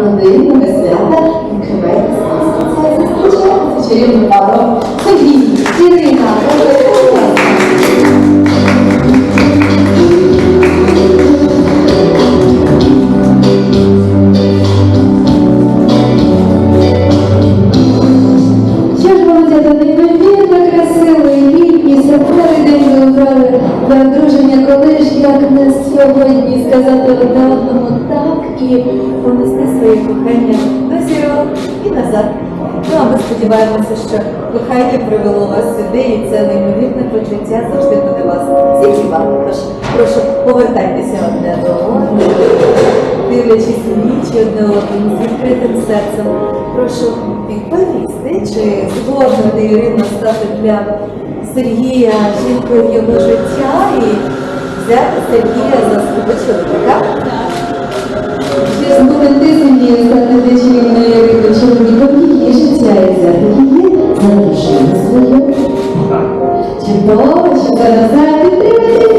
그런데 일본에서 약간 그 마이크 스포츠 차에서 소셜 제일 바로 назад. Ну а ми сподіваємося, що кохання привело вас сюди, і це неймовірне почуття завжди буде вас зігрівати. Тож прошу повертайтеся одне до одного, дивлячись у вічі одне одному з відкритим серцем. Прошу відповісти, чи згодна Ірина стати для Сергія жінкою його життя і взяти Сергія за свого чоловіка? Стати для чарівної чоловіком її життя і взяти її за дружину? Чудово, що зараз підтримати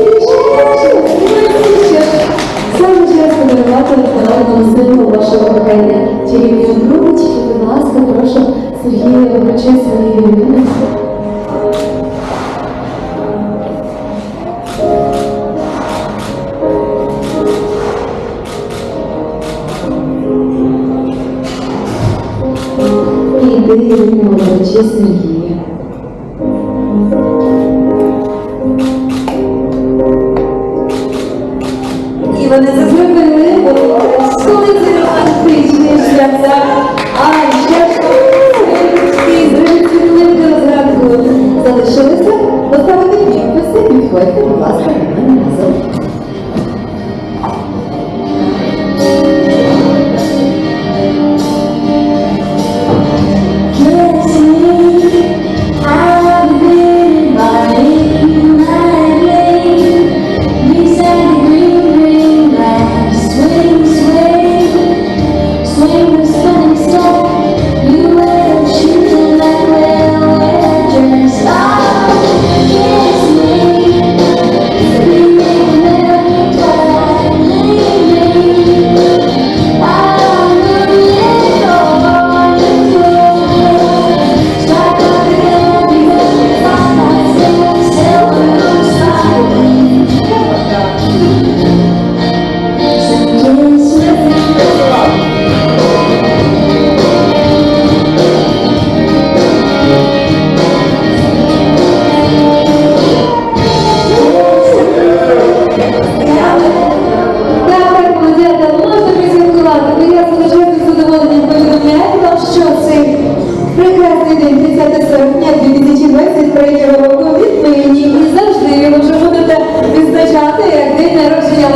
Саме час подарувати народному сину вашого кохання. Чарівні обручки, будь ласка, прошу Сергія обручи своєї любимі. Обручи Сергія. І вони зробили коли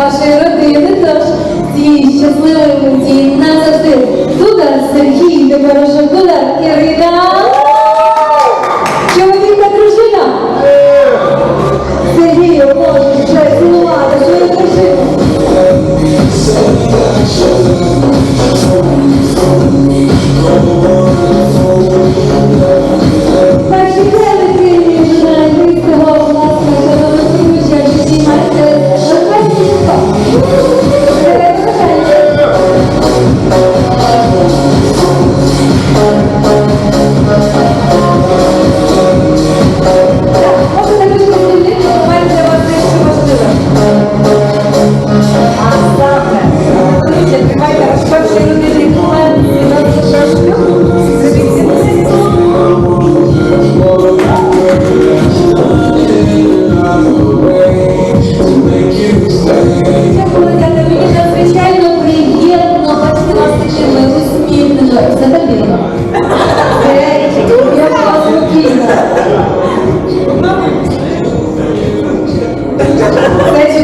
вашої родини. Тож цієї щасливої миті назавжди. Дудар Сергій, уже Дудар Ірина.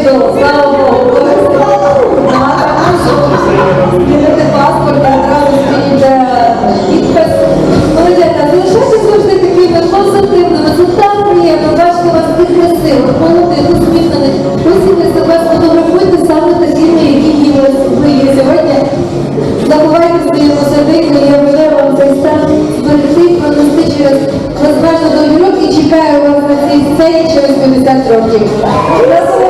Шлюб. centro artista.